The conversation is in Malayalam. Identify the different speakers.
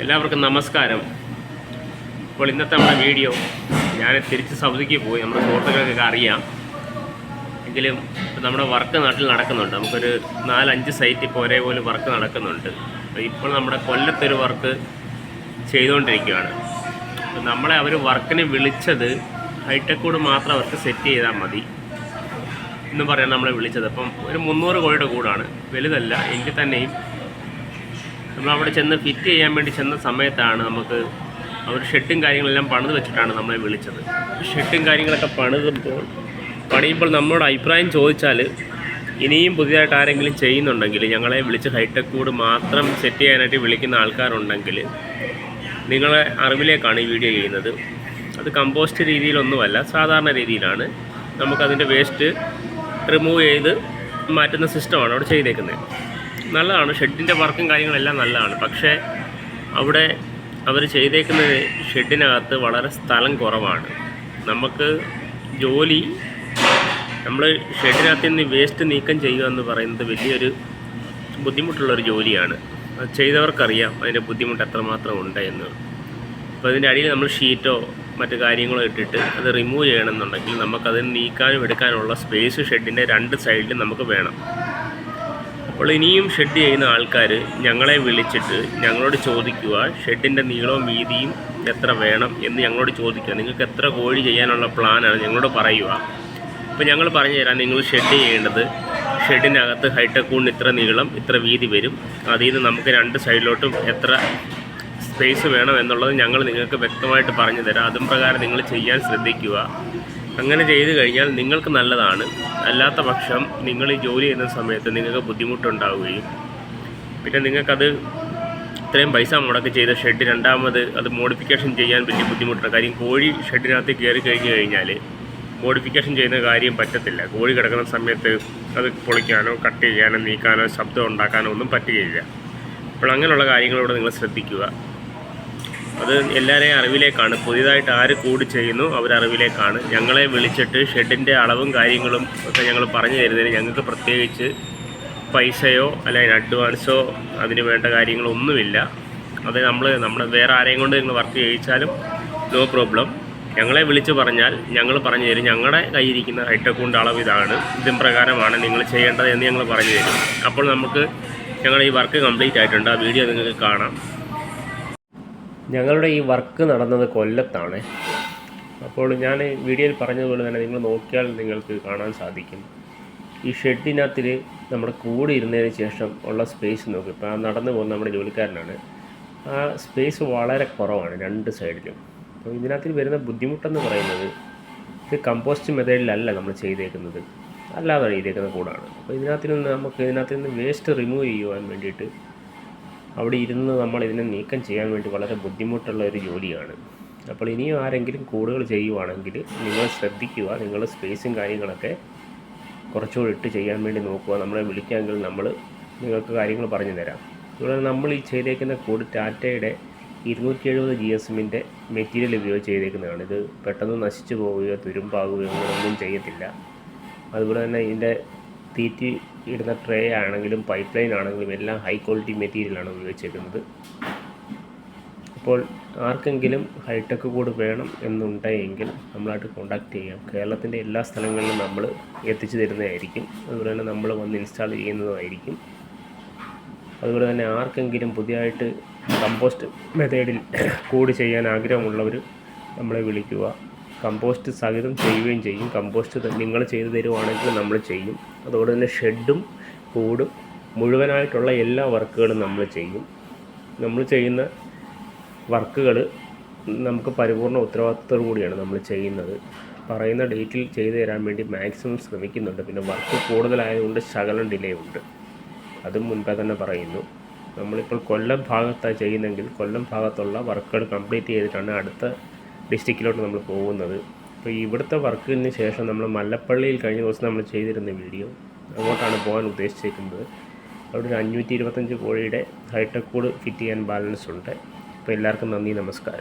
Speaker 1: എല്ലാവർക്കും നമസ്കാരം. ഇപ്പോൾ ഇന്നത്തെ നമ്മുടെ വീഡിയോ ഞാൻ തിരിച്ച് സൗദിക്ക് പോയി. നമ്മുടെ സുഹൃത്തുക്കൾക്കൊക്കെ അറിയാം. എങ്കിലും നമ്മുടെ വർക്ക് നാട്ടിൽ നടക്കുന്നുണ്ട്. നമുക്കൊരു നാലഞ്ച് സൈറ്റ് ഇപ്പോൾ ഒരേപോലെ വർക്ക് നടക്കുന്നുണ്ട്. ഇപ്പോൾ നമ്മുടെ കൊല്ലത്തൊരു വർക്ക് ചെയ്തുകൊണ്ടിരിക്കുകയാണ് നമ്മളെ അവർ വർക്കിന് വിളിച്ചത് ഹൈടെക്കോട് മാത്രം അവർക്ക് സെറ്റ് ചെയ്താൽ മതി എന്ന് പറയാൻ നമ്മളെ വിളിച്ചത്. അപ്പം ഒരു മുന്നൂറ് കോടിയുടെ കൂടാണ്. വലുതല്ല എങ്കിൽ തന്നെയും നമ്മൾ അവിടെ ചെന്ന് ഫിറ്റ് ചെയ്യാൻ വേണ്ടി ചെന്ന സമയത്താണ് നമുക്ക് അവർ ഷെഡും കാര്യങ്ങളെല്ലാം പണിത് വെച്ചിട്ടാണ് നമ്മളെ വിളിച്ചത്. ഷെഡും കാര്യങ്ങളൊക്കെ പണിതുമ്പോൾ പണിയുമ്പോൾ നമ്മളോട് അഭിപ്രായം ചോദിച്ചാൽ ഇനിയും പുതിയതായിട്ട് ആരെങ്കിലും ചെയ്യുന്നുണ്ടെങ്കിൽ ഞങ്ങളെ വിളിച്ച് ഹൈടെക് കൂട് മാത്രം സെറ്റ് ചെയ്യാനായിട്ട് വിളിക്കുന്ന ആൾക്കാരുണ്ടെങ്കിൽ നിങ്ങളെ അറിവിലേക്കാണ് ഈ വീഡിയോ ചെയ്യുന്നത്. അത് കമ്പോസ്റ്റ് രീതിയിലൊന്നുമല്ല സാധാരണ രീതിയിലാണ്. നമുക്കതിന്റെ വേസ്റ്റ് റിമൂവ് ചെയ്ത് മാറ്റുന്ന സിസ്റ്റമാണ് അവിടെ ചെയ്തേക്കുന്നത്. നല്ലതാണ്. ഷെഡിന്റെ വർക്കും കാര്യങ്ങളെല്ലാം നല്ലതാണ്. പക്ഷേ അവിടെ അവർ ചെയ്തേക്കുന്നത് ഷെഡിനകത്ത് വളരെ സ്ഥലം കുറവാണ്. നമുക്ക് ജോലി നമ്മൾ ഷെഡിനകത്ത് നിന്ന് വേസ്റ്റ് നീക്കം ചെയ്യുക എന്ന് പറയുന്നത് വലിയൊരു ബുദ്ധിമുട്ടുള്ളൊരു ജോലിയാണ്. അത് ചെയ്തവർക്കറിയാം അതിന്റെ ബുദ്ധിമുട്ട് എത്രമാത്രം ഉണ്ട് എന്ന്. അപ്പോൾ അതിന്റെ അടിയിൽ നമ്മൾ ഷീറ്റോ മറ്റു കാര്യങ്ങളോ ഇട്ടിട്ട് അത് റിമൂവ് ചെയ്യണമെന്നുണ്ടെങ്കിൽ നമുക്കത് നീക്കാനും എടുക്കാനുള്ള സ്പേസ് ഷെഡിന്റെ രണ്ട് സൈഡിലും നമുക്ക് വേണം. അപ്പോൾ ഇനിയും ഷെഡ് ചെയ്യുന്ന ആൾക്കാർ ഞങ്ങളെ വിളിച്ചിട്ട് ഞങ്ങളോട് ചോദിക്കുക ഷെഡിന്റെ നീളവും വീതിയും എത്ര വേണം? എന്ന് ഞങ്ങളോട് ചോദിക്കുക. നിങ്ങൾക്ക് എത്ര കോഴി ചെയ്യാനുള്ള പ്ലാനാണ് ഞങ്ങളോട് പറയുക. അപ്പോൾ ഞങ്ങൾ പറഞ്ഞു തരാം നിങ്ങൾ ഷെഡ് ചെയ്യേണ്ടത് ഷെഡിനകത്ത് ഹൈടെക് കൂണിന് ഇത്ര നീളം ഇത്ര വീതി വരും. അതിൽ നിന്ന് നമുക്ക് രണ്ട് സൈഡിലോട്ടും എത്ര സ്പേസ് വേണം എന്നുള്ളത് ഞങ്ങൾ നിങ്ങൾക്ക് വ്യക്തമായിട്ട് പറഞ്ഞു തരാം. അതും പ്രകാരം നിങ്ങൾ ചെയ്യാൻ ശ്രദ്ധിക്കുക. അങ്ങനെ ചെയ്തു കഴിഞ്ഞാൽ നിങ്ങൾക്ക് നല്ലതാണ്. അല്ലാത്ത പക്ഷം നിങ്ങൾ ഈ ജോലി ചെയ്യുന്ന സമയത്ത് നിങ്ങൾക്ക് ബുദ്ധിമുട്ടുണ്ടാവുകയും പിന്നെ നിങ്ങൾക്കത് ഇത്രയും പൈസ മുടക്കി ചെയ്ത ഷെഡ് രണ്ടാമത് അത് മോഡിഫിക്കേഷൻ ചെയ്യാൻ വലിയ ബുദ്ധിമുട്ടുണ്ട് കാര്യം കോഴി ഷെഡിനകത്ത് കയറി കഴിഞ്ഞ് കഴിഞ്ഞാൽ മോഡിഫിക്കേഷൻ ചെയ്യുന്ന കാര്യം പറ്റത്തില്ല. കോഴി കിടക്കുന്ന സമയത്ത് അത് പൊളിക്കാനോ കട്ട് ചെയ്യാനോ നീക്കാനോ ശബ്ദം ഉണ്ടാക്കാനോ ഒന്നും പറ്റുകയില്ല. അപ്പോൾ അങ്ങനെയുള്ള കാര്യങ്ങളോട് നിങ്ങൾ ശ്രദ്ധിക്കുക. അത് എല്ലാവരെയും അറിവിലേക്കാണ്. പുതിയതായിട്ട് ആര് കൂടി ചെയ്യുന്നു അവർ അറിവിലേക്കാണ് ഞങ്ങളെ വിളിച്ചിട്ട് ഷെഡിന്റെ അളവും കാര്യങ്ങളും ഒക്കെ ഞങ്ങൾ പറഞ്ഞു തരുന്നതിന് ഞങ്ങൾക്ക് പ്രത്യേകിച്ച് പൈസയോ അല്ലെങ്കിൽ അഡ്വാൻസോ അതിന് വേണ്ട കാര്യങ്ങളൊന്നുമില്ല. അത് നമ്മൾ നമ്മുടെ വേറെ ആരെയും കൊണ്ട് നിങ്ങൾ വർക്ക് ചെയ്യിച്ചാലും നോ പ്രോബ്ലം. ഞങ്ങളെ വിളിച്ച് പറഞ്ഞാൽ ഞങ്ങൾ പറഞ്ഞു തരും. ഞങ്ങളുടെ കയ്യിരിക്കുന്ന ഹൈടെക്കുണ്ട് അളവ് ഇതാണ്. ഇതും പ്രകാരമാണ് നിങ്ങൾ ചെയ്യേണ്ടത് എന്ന് ഞങ്ങൾ പറഞ്ഞു തരും. അപ്പോൾ നമുക്ക് ഞങ്ങളുടെ ഈ വർക്ക് കംപ്ലീറ്റ് ആയിട്ടുണ്ട്. ആ വീഡിയോ നിങ്ങൾക്ക് കാണാം. ഞങ്ങളുടെ ഈ വർക്ക് നടന്നത് കൊല്ലത്താണ്. അപ്പോൾ ഞാൻ വീഡിയോയിൽ പറഞ്ഞതുപോലെ തന്നെ നിങ്ങൾ നോക്കിയാൽ നിങ്ങൾക്ക് കാണാൻ സാധിക്കും. ഈ ഷെഡിനകത്തിൽ നമ്മുടെ കൂടെ ഇരുന്നതിന് ശേഷം ഉള്ള സ്പേസ് നോക്കും. ഇപ്പോൾ നടന്നു പോകുന്ന നമ്മുടെ ജോലിക്കാരനാണ്. ആ സ്പേസ് വളരെ കുറവാണ് രണ്ട് സൈഡിലും അപ്പോൾ ഇതിനകത്തിൽ വരുന്ന ബുദ്ധിമുട്ടെന്ന് പറയുന്നത് ഇത് കമ്പോസ്റ്റ് മെത്തേഡിലല്ല നമ്മൾ ചെയ്തേക്കുന്നത്. അല്ലാതെ ചെയ്തേക്കുന്ന കൂടാണ്. അപ്പോൾ ഇതിനകത്തിൽ നിന്ന് നമുക്ക് ഇതിനകത്ത് നിന്ന് വേസ്റ്റ് റിമൂവ് ചെയ്യുവാൻ വേണ്ടിയിട്ട് അവിടെ ഇരുന്ന് നമ്മൾ ഇതിനെ നീക്കം ചെയ്യാൻ വേണ്ടി വളരെ ബുദ്ധിമുട്ടുള്ള ഒരു ജോലിയാണ്. അപ്പോൾ ഇനിയും ആരെങ്കിലും കൂടുകൾ ചെയ്യുവാണെങ്കിൽ നിങ്ങൾ ശ്രദ്ധിക്കുക നിങ്ങൾ സ്പേസും കാര്യങ്ങളൊക്കെ കുറച്ചുകൂടി ഇട്ട് ചെയ്യാൻ വേണ്ടി നോക്കുക. നമ്മളെ വിളിക്കാമെങ്കിൽ നമ്മൾ നിങ്ങൾക്ക് കാര്യങ്ങൾ പറഞ്ഞു തരാം. ഇവിടെ നമ്മൾ ഈ ചെയ്തേക്കുന്ന കൂട് ടാറ്റയുടെ ഇരുന്നൂറ്റി എഴുപത് ജി എസ് എമ്മിന്റെ മെറ്റീരിയൽ ഉപയോഗിച്ച് ചെയ്തേക്കുന്നതാണ്. ഇത് പെട്ടെന്ന് നശിച്ചു പോവുകയോ തുരുമ്പാകുകയോ അങ്ങനെയൊന്നും ചെയ്യത്തില്ല. അതുപോലെ തന്നെ ഇതിന്റെ തീറ്റി ഇടുന്ന ട്രേ ആണെങ്കിലും പൈപ്പ് ലൈൻ ആണെങ്കിലും എല്ലാം ഹൈ ക്വാളിറ്റി മെറ്റീരിയലാണ് ഉപയോഗിച്ചേക്കുന്നത്. അപ്പോൾ ആർക്കെങ്കിലും ഹൈടെക് കൂട് വേണം എന്നുണ്ടെങ്കിൽ നമ്മളായിട്ട് കോൺടാക്റ്റ് ചെയ്യാം. കേരളത്തിന്റെ എല്ലാ സ്ഥലങ്ങളിലും നമ്മൾ എത്തിച്ചു തരുന്നതായിരിക്കും. അതുപോലെ തന്നെ നമ്മൾ വന്ന് ഇൻസ്റ്റാൾ ചെയ്യുന്നതുമായിരിക്കും അതുപോലെ തന്നെ ആർക്കെങ്കിലും പുതിയതായിട്ട് കമ്പോസ്റ്റ് മെത്തേഡിൽ കൂട് ചെയ്യാൻ ആഗ്രഹമുള്ളവർ നമ്മളെ വിളിക്കുക. കമ്പോസ്റ്റ് സഹിതം ചെയ്യുകയും ചെയ്യും. കമ്പോസ്റ്റ് നിങ്ങൾ ചെയ്തു തരുവാണെങ്കിൽ നമ്മൾ ചെയ്യും. അതുപോലെ തന്നെ ഷെഡും കൂടും മുഴുവനായിട്ടുള്ള എല്ലാ വർക്കുകളും നമ്മൾ ചെയ്യും. നമ്മൾ ചെയ്യുന്ന വർക്കുകൾ നമുക്ക് പരിപൂർണ ഉത്തരവാദിത്തത്തോടു കൂടിയാണ് നമ്മൾ ചെയ്യുന്നത്. പറയുന്ന ഡേറ്റിൽ ചെയ്തു തരാൻ വേണ്ടി മാക്സിമം ശ്രമിക്കുന്നുണ്ട്. പിന്നെ വർക്ക് കൂടുതലായതുകൊണ്ട് ശകലം ഡിലേ ഉണ്ട്. അതും മുൻപേ തന്നെ പറയുന്നു. നമ്മളിപ്പോൾ കൊല്ലം ഭാഗത്താണ് ചെയ്യുന്നതെങ്കിൽ കൊല്ലം ഭാഗത്തുള്ള വർക്കുകൾ കംപ്ലീറ്റ് ചെയ്തിട്ടാണ് അടുത്ത ഡിസ്ട്രിക്റ്റിലോട്ട് നമ്മൾ പോകുന്നത്. അപ്പോൾ ഇവിടുത്തെ വർക്കിന് ശേഷം നമ്മൾ മല്ലപ്പള്ളിയിൽ കഴിഞ്ഞ ദിവസം നമ്മൾ ചെയ്തിരുന്ന വീഡിയോ അങ്ങോട്ടാണ് പോകാൻ ഉദ്ദേശിച്ചിരിക്കുന്നത്. അവിടെ ഒരു അഞ്ഞൂറ്റി ഇരുപത്തഞ്ച് കോഴിയുടെ ഹൈടെക് കോഡ് ഫിറ്റ് ചെയ്യാൻ ബാലൻസ് ഉണ്ട്. അപ്പോൾ എല്ലാവർക്കും നന്ദി നമസ്കാരം.